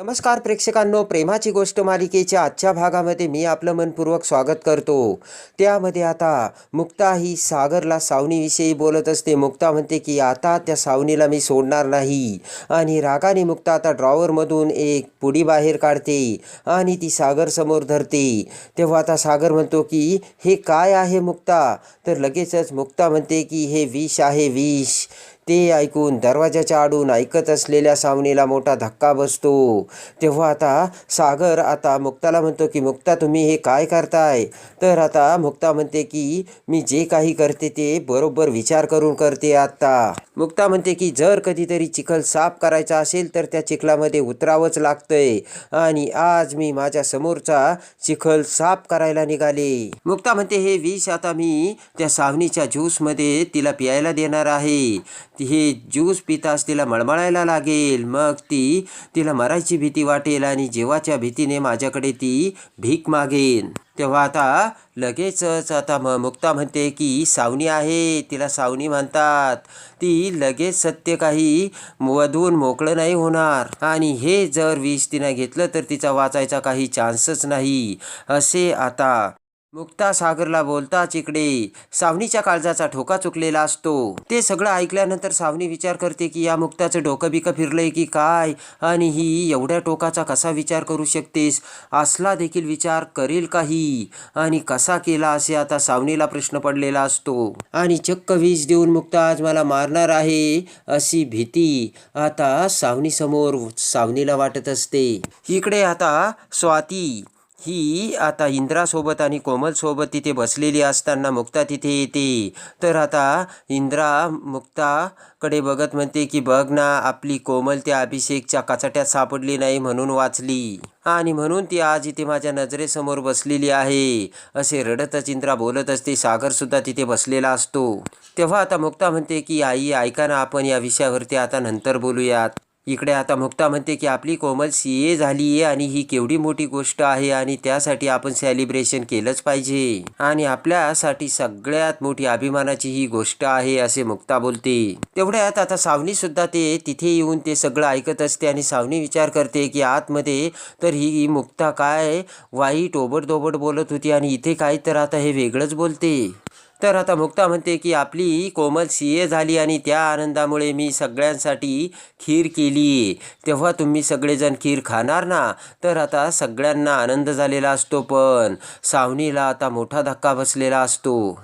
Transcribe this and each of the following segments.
नमस्कार प्रेक्षकांनो प्रेमाची गोष्ट मालिकेच्या आजच्या भागामध्ये मी आपलं मनपूर्वक स्वागत करतो. त्यामध्ये आता मुक्ता ही सागरला सावनीविषयी बोलत असते. मुक्ता म्हणते की आता त्या सावनीला मी सोडणार नाही. आणि रागाने मुक्ता आता ड्रॉवरमधून एक पुडी बाहेर काढते आणि ती सागरसमोर धरते. तेव्हा आता सागर म्हणतो की हे काय आहे मुक्ता? तर लगेचच मुक्ता म्हणते की हे विष आहे विष. ते ऐकून दरवाजाच्या आडून ऐकत असलेल्या सावनीला मोठा धक्का बसतो. तेव्हा आता सागर आता मुक्ताला म्हणतो की मुक्ता तुम्ही हे काय करताय? तर आता मुक्ता म्हणते की मी जे काही करते ते बरोबर विचार करून करते आता मुक्ता म्हणते की जर कधीतरी चिखल साफ करायचा असेल तर त्या चिखलामध्ये उतरावंच लागतंय आणि आज मी माझ्या समोरचा चिखल साफ करायला निघाले. मुक्ता म्हणते हे विष आता मी त्या सावनीच्या ज्यूसमध्ये तिला प्यायला देणार आहे. ती हे ज्यूस पितास तिला मळमळायला लागेल. मग ती तिला मरायची भीती वाटेल आणि जीवाच्या भीतीने माझ्याकडे ती भीक मागेन. तेव्हा आता लगेचच आता म मुक्ता म्हणते की सावनी आहे. तिला सावनी म्हणतात. ती लगेच सत्य काही वधून मोकळं नाही होणार. आणि हे जर विष तिनं घेतलं तर तिचा वाचायचा काही चान्सच नाही. असे आता मुक्ता सागरला बोलताच इकडे सावनीच्या काळजाचा ठोका चुकलेला असतो. ते सगळं ऐकल्यानंतर सावनी विचार करते की या मुक्ताचं डोकं बिकं फिरलंय की काय? आणि ही एवढ्या टोकाचा कसा विचार करू शकतेस? असला देखील विचार करेल काही? आणि कसा केला असे आता सावनीला प्रश्न पडलेला असतो. आणि चक्क वीज देऊन मुक्ता आज मला मारणार आहे अशी भीती आता सावनीसमोर सावनीला वाटत असते. इकडे आता स्वाती ही आता इंद्रासोबत आणि कोमलसोबत तिथे बसलेली असताना मुक्ता तिथे येते. तर आता इंद्रा मुक्ताकडे बघत म्हणते की बघ ना आपली कोमल त्या अभिषेकच्या कचाट्यात सापडली नाही म्हणून वाचली. आणि म्हणून ती आज इथे माझ्या नजरेसमोर बसलेली आहे. असे रडतच इंद्रा बोलत असते. सागरसुद्धा तिथे बसलेला असतो. तेव्हा आता मुक्ता म्हणते की आई ऐका ना आपण या विषयावरती आता नंतर बोलूयात. इकडे आता मुक्ता म्हणते की आपली कोमल सी ए झाली आहे आणि ही केवढी मोठी गोष्ट आहे आणि त्यासाठी आपण सेलिब्रेशन केलंच पाहिजे. आणि आपल्यासाठी सगळ्यात मोठी अभिमानाची ही गोष्ट आहे असे मुक्ता बोलते. तेवढ्यात आता सावनी सुद्धा ते तिथे येऊन ते सगळं ऐकत असते आणि सावनी विचार करते की आतमध्ये तर ही मुक्ता काय वाईट ओबडधोबड बोलत होती आणि इथे काय तर आता हे वेगळंच बोलते. तर आता मुक्ता म्हणते की आपली कोमल सी ए झाली आणि त्या आनंदामुळे मी सगळ्यांसाठी खीर केली. तेव्हा तुम्ही सगळेजण खीर खाणार ना? तर आता सगळ्यांना आनंद झालेला असतो पण सावनीला आता मोठा धक्का बसलेला असतो.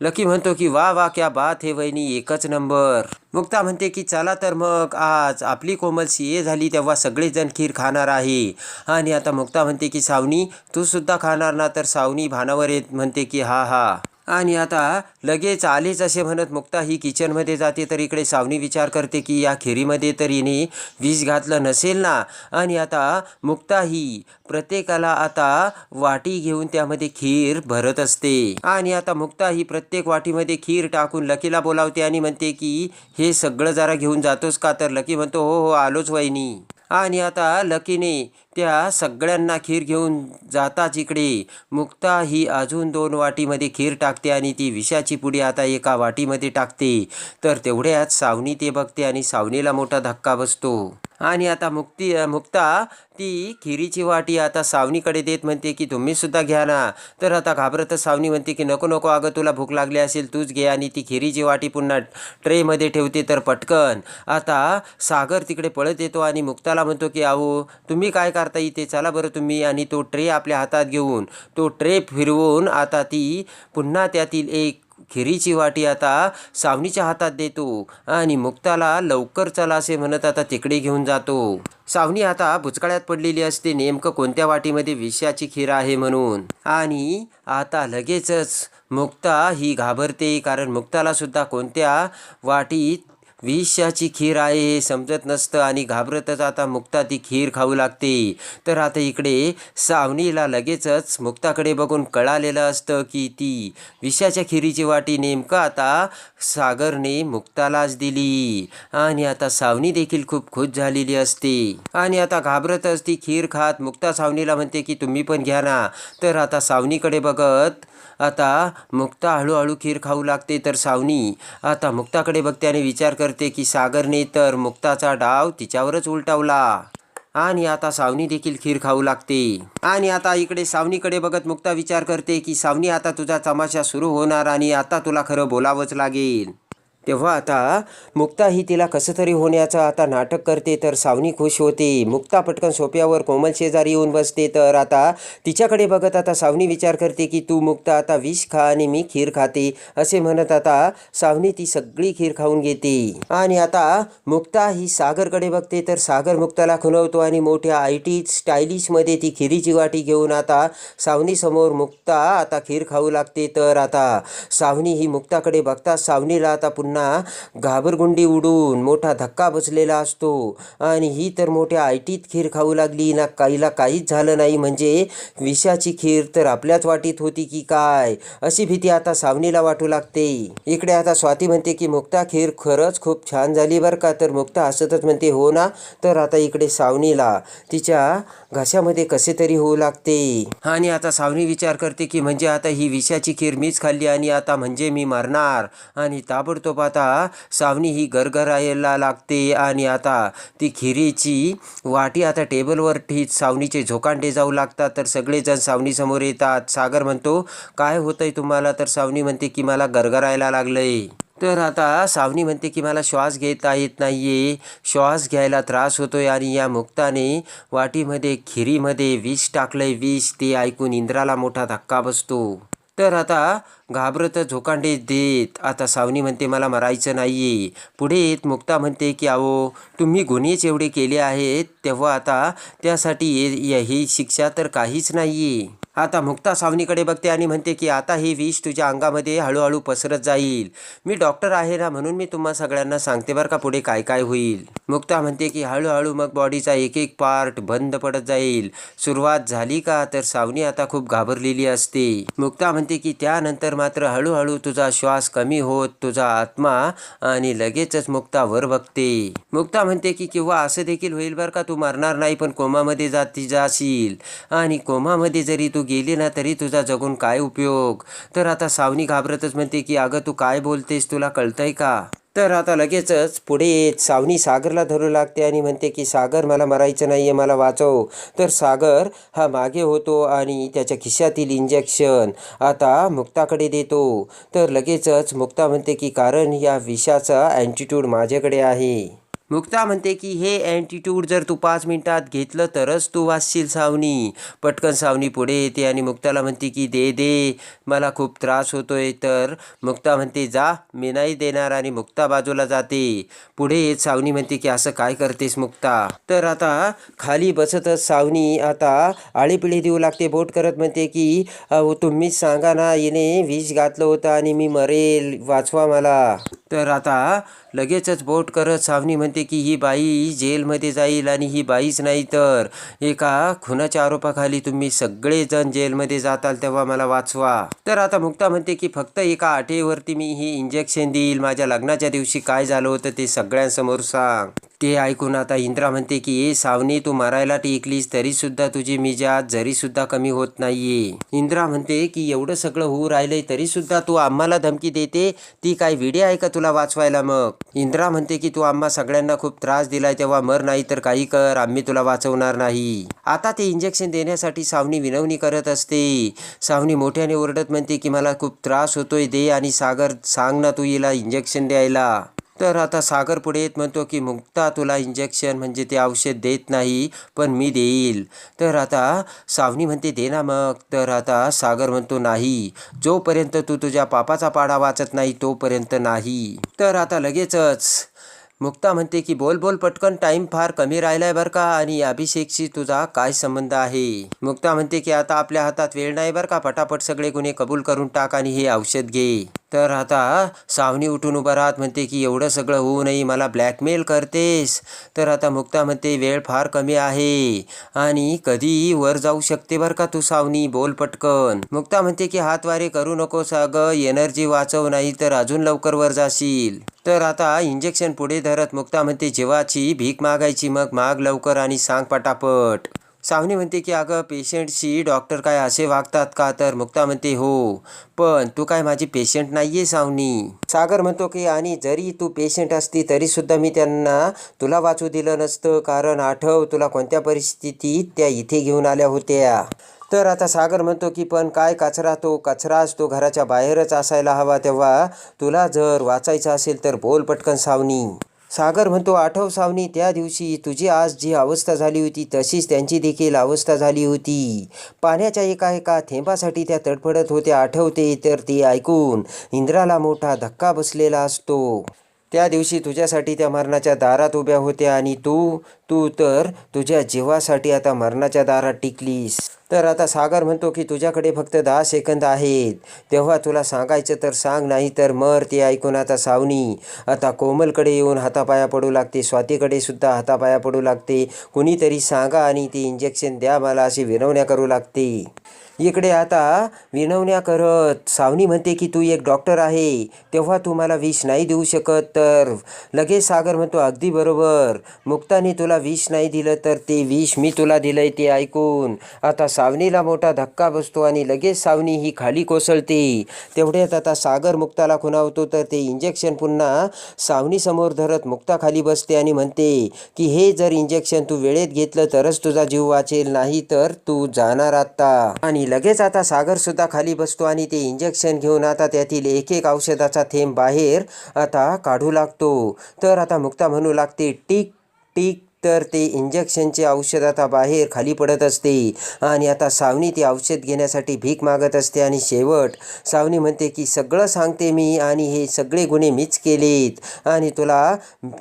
लकी म्हणतो की वा वा क्या बात हे वहिनी एकच नंबर. मुक्ता म्हणते की चला तर मग आज आपली कोमल सी ए झाली तेव्हा सगळेजण खीर खाणार आहे. आणि आता मुक्ता म्हणते की सावनी तू सुद्धा खाणार ना? तर सावनी भानावर येत म्हणते की हा हा. आणि आता लगेच आलेच असे म्हणत मुक्ता ही किचनमध्ये जाते तर इकडे सावनी विचार करते की या खिरीमध्ये तर हिने वीज घातलं नसेल ना? आणि आता मुक्ता ही प्रत्येकाला आता वाटी घेऊन त्यामध्ये खीर भरत असते. आणि आता मुक्ता ही प्रत्येक वाटीमध्ये खीर टाकून लकीला बोलावते आणि म्हणते की हे सगळं जरा घेऊन जातोस का? तर लकी म्हणतो हो हो आलोच वहिनी. आणि आता लकीने त्या सगळ्यांना खीर घेऊन जाताच इकडे. मुक्ता ही अजून दोन वाटीमध्ये खीर टाकते आणि ती विषाची पुडी आता एका वाटीमध्ये टाकते. तर तेवढ्यात सावनी ते बघते आणि सावनीला मोठा धक्का बसतो. आणि आता मुक्ती मुक्ता ती खिरीची वाटी आता सावनीकडे देत म्हणते की तुम्ही सुद्धा घ्या ना. तर आता घाबरतच सावनी म्हणते की नको नको अगं तुला भूक लागली असेल तूच घे. आणि ती खिरीची वाटी पुन्हा ट्रेमध्ये ठेवते तर पटकन. आता सागर तिकडे पळत येतो आणि मुक्ताला म्हणतो की अहो तुम्ही काय करता? इथे चला बरं तुम्ही आणि तो ट्रे आपल्या हातात घेऊन तो ट्रे फिरवून आता ती पुन्हा त्यातील एक खिरीची वाटी आता सावनीच्या हातात देतो आणि मुक्ताला लवकर चला असे म्हणत आता तिकडे घेऊन जातो. सावनी आता भुचकाळ्यात पडलेली असते. नेमकं कोणत्या वाटीमध्ये विषयाची खीर आहे म्हणून? आणि आता लगेचच मुक्ता ही घाबरते कारण मुक्ताला सुद्धा कोणत्या वाटीत विषाची खीर आहे हे समजत नसतं आणि घाबरतच आता मुक्ता ती खीर खाऊ लागते. तर आता इकडे सावनीला लगेचच मुक्ताकडे बघून कळालेलं असतं की ती विषाच्या खिरीची वाटी नेमकं आता सागरने मुक्तालाच दिली. आणि आता सावनी देखील खूप खुश झालेली असते. आणि आता घाबरतच ती खीर खात मुक्ता सावनीला म्हणते की तुम्ही पण घ्या ना. तर आता सावनीकडे बघत आता मुक्ता हळूहळू खीर खाऊ लागते. तर सावनी आता मुक्ताकडे बघते आणि विचार कर करते की सागरने तर मुक्ताचा डाव तिच्यावरच उलटवला. आणि आता सावनी देखील खीर खाऊ लागते. आणि आता इकडे सावनीकडे बघत मुक्ता विचार करते की सावनी आता तुझा तमाशा सुरू होणार आणि आता तुला खरं बोलावंच लागेल. तेव्हा आता मुक्ता ही तिला कसं तरी होण्याचं आता नाटक करते तर सावनी खुश होते. मुक्ता पटकन सोप्यावर कोमल शेजारी येऊन बसते तर आता तिच्याकडे बघत आता सावनी विचार करते की तू मुक्ता आता विष खा आणि मी खीर खाते असे म्हणत आता सावनी ती सगळी खीर खाऊन घेते. आणि आता मुक्ता ही सागरकडे बघते तर सागर मुक्ताला खुलवतो आणि मोठ्या आय टी स्टायलिशमध्ये ती खिरीची वाटी घेऊन आता सावनीसमोर मुक्ता आता खीर खाऊ लागते तर आता सावनी ही मुक्ताकडे बघता सावनीला आता पुन्हा घाबरगुंडी उडून मोठा धक्का बसलेला असतो. आणि ही तर मोठ्या आयटीत खीर खाऊ लागली ना काहीला काहीच झालं नाही. म्हणजे विषाची खीर तर आपल्याच वाटीत होती की काय? अशी भीती आता सावनीला वाटू लागते. इकडे आता स्वाती म्हणते की मुक्ता खीर खरंच खूप छान झाली बरं का? तर मुक्ता हसतच म्हणते हो ना. तर आता इकडे सावनीला. तिच्या घशामध्ये कसे तरी होऊ लागते. आणि आता सावनी विचार करते की म्हणजे आता ही विषाची खीर मीच खाल्ली आणि आता म्हणजे मी मरणार. आणि ताबडतोब आता सावनी ही गरगरायला लागते आणि आता ती खिरीची वाटी आता टेबलवर ठीक सावनीचे झोकांडे जाऊ लागतात. तर सगळेजण सावनीसमोर येतात. सागर म्हणतो काय होतंय तुम्हाला? तर सावनी म्हणते की मला गरगरायला लागलंय. तर आता सावनी म्हणते की मला श्वास घेता येत नाहीये. श्वास घ्यायला त्रास होतोय आणि या मुक्ताने वाटीमध्ये खिरीमध्ये विष टाकलंय. विष ते ऐकून इंद्राला मोठा धक्का बसतो. तर आता घाबरत झोकांडे देत. आता सावनी म्हणते मला मरायचं नाही पुढे येत मुक्ता म्हणते की अहो तुम्ही गुन्हेच एवढे केले आहेत तेव्हा आता त्यासाठी ये- ही शिक्षा तर काहीच नाही आता मुक्ता सावनीकडे बघते आणि म्हणते की आता हे विष तुझ्या अंगामध्ये हळूहळू पसरत जाईल. मी डॉक्टर आहे ना म्हणून मी तुम्हा सगळ्यांना सांगते बरं का पुढे काय काय होईल. मुक्ता म्हणते की हळूहळू मग बॉडीचा एक एक पार्ट बंद पडत जाईल. सुरुवात झाली का तर सावनी आता खूप घाबरलेली असते. मुक्ता म्हणते की त्यानंतर मात्र हळूहळू तुझा श्वास कमी होत तुझा आत्मा आणि लगेचच मुक्ता वर बघते. मुक्ता म्हणते की किंवा असं देखील होईल बरं का तू मरणार नाही पण कोमामध्ये जाती जाशील. आणि कोमामध्ये जरी तू गेली ना तरी तुझा जगून काय उपयोग? तर आता सावनी घाबरतच म्हणते की अगं तू काय बोलतेस? तुला कळतंय का? तर आता लगेचच पुढे येत सावनी सागरला धरू लागते आणि म्हणते की सागर मला मरायचं नाही आहे मला वाचव. तर सागर हा मागे होतो आणि त्याच्या खिशातील इंजेक्शन आता मुक्ताकडे देतो. तर लगेचच मुक्ता म्हणते की कारण या विषाचा अँटिट्यूड माझ्याकडे आहे. मुक्ता म्हणते की हे अँटीट्यूड जर तू पाच मिनिटात घेतलं तरच तू वाचशील सावनी. पटकन सावनी पुढे येते आणि मुक्ताला म्हणते की दे दे मला खूप त्रास होतोय. तर मुक्ता म्हणते जा मी नाही देणार. आणि मुक्ता बाजूला जाते. पुढे येत सावनी म्हणते की असं काय करतेस मुक्ता? तर आता खाली बसतच सावनी आता आळीपिळी देऊ लागते. बोट करत म्हणते की तुम्हीच सांगा ना हिने विष घातलं होतं आणि मी मरेल. वाचवा मला. तर आता लगेचच बोट करत सावनी म्हणते की ही बाई जेलमध्ये जाईल आणि ही बाईच नाही तर एका खुनाच्या आरोपाखाली तुम्ही सगळेजण जेलमध्ये जाताल तेव्हा मला वाचवा. तर आता मुक्ता म्हणते की फक्त एका आठेवरती मी ही इंजेक्शन देईल. माझ्या लग्नाच्या दिवशी काय झालं होतं ते सगळ्यांसमोर सांग. ते ऐकून आता इंद्रा म्हणते की ए सावनी तू मरायला टेकलीस तरीसुद्धा तुझी मिजात जरी सुद्धा कमी होत नाहीये. इंद्रा म्हणते की एवढं सगळं होऊ राहिलंय तरीसुद्धा तू आम्हाला धमकी देते. ती काय विडे आहे का तुला वाचवायला मग. इंद्रा म्हणते की तू आम्हा सगळ्यांना खूप त्रास दिलाय तेव्हा मर नाही तर काही कर. आम्ही तुला वाचवणार नाही. आता ते इंजेक्शन देण्यासाठी सावनी विनवणी करत असते. सावनी मोठ्याने ओरडत म्हणते की मला खूप त्रास होतोय. दे आणि सागर सांग ना तू हिला इंजेक्शन द्यायला. तर आता सागर पुढे येत म्हणतो की मुक्ता तुला इंजेक्शन म्हणजे ते औषध देत नाही पण मी देईल. तर आता सावनी म्हणते दे ना मग. तर आता सागर म्हणतो नाही. जोपर्यंत तू तुझ्या पापाचा पाडा वाचत नाही तोपर्यंत नाही. तर आता लगेचच मुक्ता म्हणते की बोल बोल पटकन. टाइम फार कमी राहिलाय बरं का? आणि अभिषेकशी तुझा काय संबंध आहे? मुक्ता म्हणते की आता आपल्या हातात वेळ नाही बरं का? पटापट सगळे गुन्हे कबूल करून टाक आणि हे औषध घे. तर आता सावनी उठून उभा राहत म्हणते की एवढं सगळं होऊनही मला ब्लॅकमेल करतेस. तर आता मुक्ता म्हणते वेळ फार कमी आहे आणि कधीही वर जाऊ शकते बरं का तू सावनी? बोल पटकन. मुक्ता म्हणते की हातवारे करू नकोस अगं एनर्जी वाचव नाही तर अजून लवकर वर जाशील. तर आता इंजेक्शन पुढे धरत मुक्ता म्हणते जेवाची भीक मागायची मग माग लवकर आणि सांग पटापट. सावनी म्हणते की अगं पेशंटशी डॉक्टर काय असे वागतात का? तर मुक्ता म्हणते हो पण तू काय माझी पेशंट नाही आहे सावनी. सागर म्हणतो की आणि जरी तू पेशंट असती तरीसुद्धा मी त्यांना तुला वाचू दिलं नसतं कारण आठव तुला कोणत्या परिस्थितीत त्या इथे घेऊन आल्या होत्या. तर आता सागर म्हणतो की पण काय कचरा तो? कचराच तो घराच्या बाहेरच असायला हवा तेव्हा तुला जर वाचायचं असेल तर बोल पटकन सावनी. सागर म्हणतो आठव सावनी त्या दिवशी तुझी आज जी अवस्था झाली होती तशीच त्यांची देखील अवस्था झाली होती. पाण्याच्या एका एका थेंबासाठी त्या तडफडत होत्या. आठवते तर ते ऐकून इंद्राला मोठा धक्का बसलेला असतो. त्या दिवशी तुझ्यासाठी त्या मरणाच्या दारात उभ्या होत्या आणि तू तू तर तुझ्या जीवासाठी आता मरणाच्या दारात टिकलीस. तर आता सागर म्हणतो की तुझ्याकडे फक्त दहा सेकंद आहेत. तेव्हा तुला सांगायचं तर सांग नाही तर मर ते ऐकून आता सावनी. आता कोमलकडे येऊन हातापाया पडू लागते स्वातीकडे सुद्धा हातापाया पडू लागते. कुणीतरी सांगा आणि ते इंजेक्शन द्या मला अशी विनवण्या करू लागते. इकडे आता विनवण्या करत सावनी म्हणते की तू एक डॉक्टर आहे तेव्हा तू मला विष नाही देऊ शकत तर लगेच सागर म्हणतो अगदी बरोबर. मुक्ताने तुला विष नाही दिलं तर ते विष मी तुला दिलंय ते ऐकून. आता सावनीला मोठा धक्का बसतो आणि लगेच सावनी ही खाली कोसळते. तेवढ्यात आता सागर मुक्ताला खुणावतो तर ते इंजेक्शन पुन्हा सावनीसमोर धरत मुक्ता खाली बसते आणि म्हणते की हे जर इंजेक्शन तू वेळेत घेतलं तरच तुझा जीव वाचेल नाही तर तू जाणार आता आणि लगेच आता सागरसुद्धा खाली बसतो आणि ते इंजेक्शन घेऊन आता त्यातील एक एक औषधाचा थेंब बाहेर आता काढू लागतो. तर आता मुक्ता म्हणू लागते टिक टिक तर ते इंजेक्शनचे औषध आता बाहेर खाली पडत असते. आणि आता सावनी ते औषध घेण्यासाठी भीक मागत असते. आणि शेवट सावनी म्हणते की सगळं सांगते मी आणि हे सगळे गुन्हे मीच केलेत. आणि तुला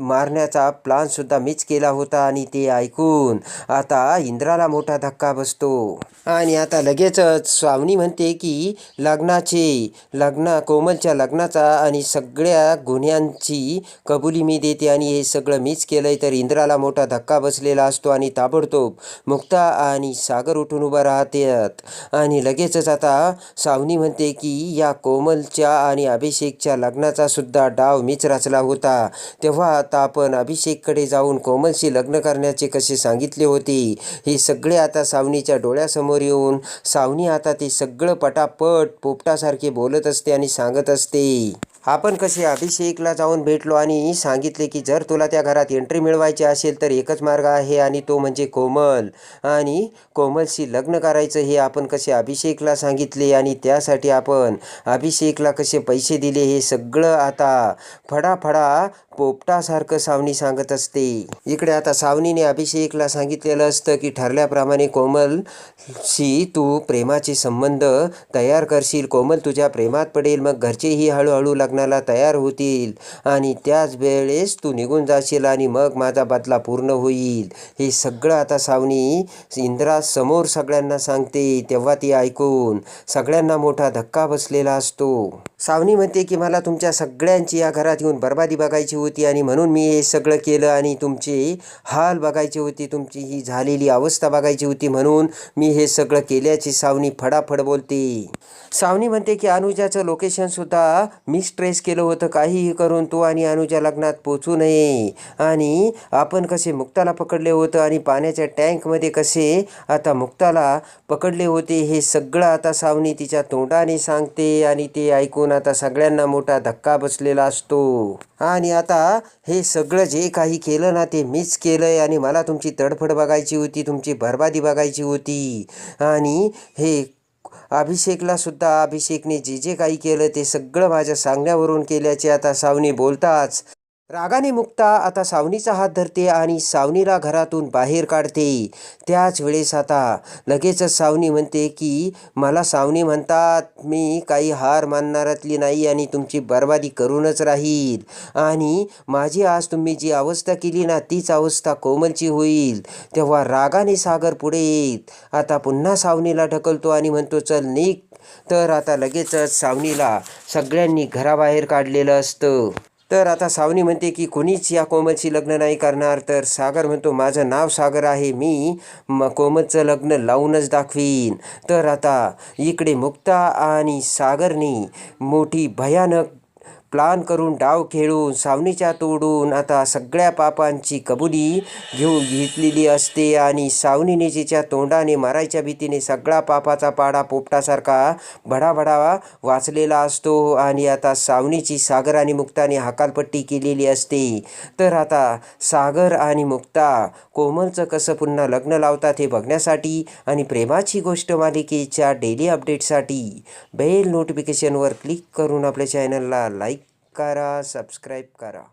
मारण्याचा प्लानसुद्धा मीच केला होता आणि ते ऐकून आता इंद्राला मोठा धक्का बसतो. आणि आता लगेचच स्वावनी म्हणते की लग्नाचे लग्न कोमलच्या लग्नाचा आणि सगळ्या गुन्ह्यांची कबुली मी देते आणि हे सगळं मीच केलंय. तर इंद्राला मोठा धक्का बसलेला असतो आणि ताबडतोब मुक्ता आणि सागर उठून उभा राहतात. आणि लगेचच आता सावनी म्हणते की या कोमलच्या आणि अभिषेकच्या लग्नाचा सुद्धा डाव मीच रचला होता. तेव्हा आता आपण अभिषेककडे जाऊन कोमलशी लग्न करण्याचे कसे सांगितले होते हे सगळे आता सावनीच्या डोळ्यासमोर येऊन सावनी आता ते सगळं पटापट पोपटासारखे बोलत असते आणि सांगत असते. आपण कसे अभिषेकला जाऊन भेटलो आणि सांगितले की जर तुला त्या घरात एंट्री मिळवायची असेल तर एकच मार्ग आहे आणि तो म्हणजे कोमल. आणि कोमलशी लग्न करायचं हे आपण कसे अभिषेकला सांगितले आणि त्यासाठी आपण अभिषेकला कसे पैसे दिले हे सगळं आता फडाफडा पोपटासारखं सावनी सांगत असते. इकडे आता सावनीने अभिषेकला सांगितलेलं असतं की ठरल्याप्रमाणे कोमलशी तू प्रेमाचे संबंध तयार करशील. कोमल तुझ्या प्रेमात पडेल मग घरचेही हळूहळू लग्नाला तयार होतील आणि त्याच वेळेस तू निघून जाशील आणि मग माझा बदला पूर्ण होईल. हे सगळं आता सावनी इंद्रासमोर सगळ्यांना सांगते तेव्हा ती ऐकून सगळ्यांना मोठा धक्का बसलेला असतो. सावनी म्हणते की मला तुमच्या सगळ्यांची या घरात येऊन बर्बादी बघायची होती आणि म्हणून मी हे सगळं केलं आणि तुमचे हाल बघायची होती तुमची ही झालेली अवस्था बघायची होती म्हणून मी हे सगळं केल्याची सावनी फडाफड बोलते. सावनी म्हणते की अनुजाचं लोकेशनसुद्धा मी स्ट्रेस केलं होतं. काहीही करून तो आणि अनुजा लग्नात पोचू नये. आणि आपण कसे मुक्ताला पकडले होतं आणि पाण्याच्या टँकमध्ये कसे आता मुक्ताला पकडले होते हे सगळं आता सावनी तिच्या तोंडाने सांगते आणि ते ऐकून आता सगळ्यांना मोठा धक्का बसलेला असतो. आणि आता आता हे सगळं जे काही केलं ना ते मीच केलं आहे आणि मला तुमची तडफड बघायची होती तुमची बरबादी बघायची होती. आणि हे अभिषेकला सुद्धा अभिषेकने जे जे काही केलं ते सगळं माझ्या सांगण्यावरून केल्याचे आता सावनी बोलताच. रागाने मुक्ता आता सावनीचा हात धरते आणि सावनीला घरातून बाहेर काढते. त्याच वेळेस आता लगेचच सावनी म्हणते की मला सावनी म्हणतात मी काही हार मानणारातली नाही आणि तुमची बर्बादी करूनच राहील. आणि माझी आज तुम्ही जी अवस्था केली ना तीच अवस्था कोमलची होईल. तेव्हा रागाने सागर पुढे येत आता पुन्हा सावनीला ढकलतो आणि म्हणतो चल निक तर आता लगेचच सावनीला सगळ्यांनी घराबाहेर काढलेलं असतं. तर आता सावनी म्हणते की कोणीच या कोमलशी लग्न नाही करणार. तर सागर म्हणतो माझं नाव सागर आहे मी म कोमलचं लग्न लावूनच दाखवीन. तर आता इकडे मुक्ता आणि सागरनी मोठी भयानक प्लान करून डाव खेळून सावनीच्या तोडून आता सगळ्या पापांची कबुली घेऊ घेतलेली असते आणि सावनीने जिच्या तोंडाने मारायच्या भीतीने सगळा पापाचा पाडा पोपटासारखा भडाभडा वाचलेला असतो आणि आता सावनीची सागर आणि मुक्ताने हकालपट्टी केलेली असते. तर आता सागर आणि मुक्ता कोमलचं कसं पुन्हा लग्न लावतात हे बघण्यासाठी आणि प्रेमाची गोष्ट मालिकेच्या डेली अपडेटसाठी बेल नोटिफिकेशनवर क्लिक करून आपल्या चॅनलला लाईक करा सबस्क्राईब करा.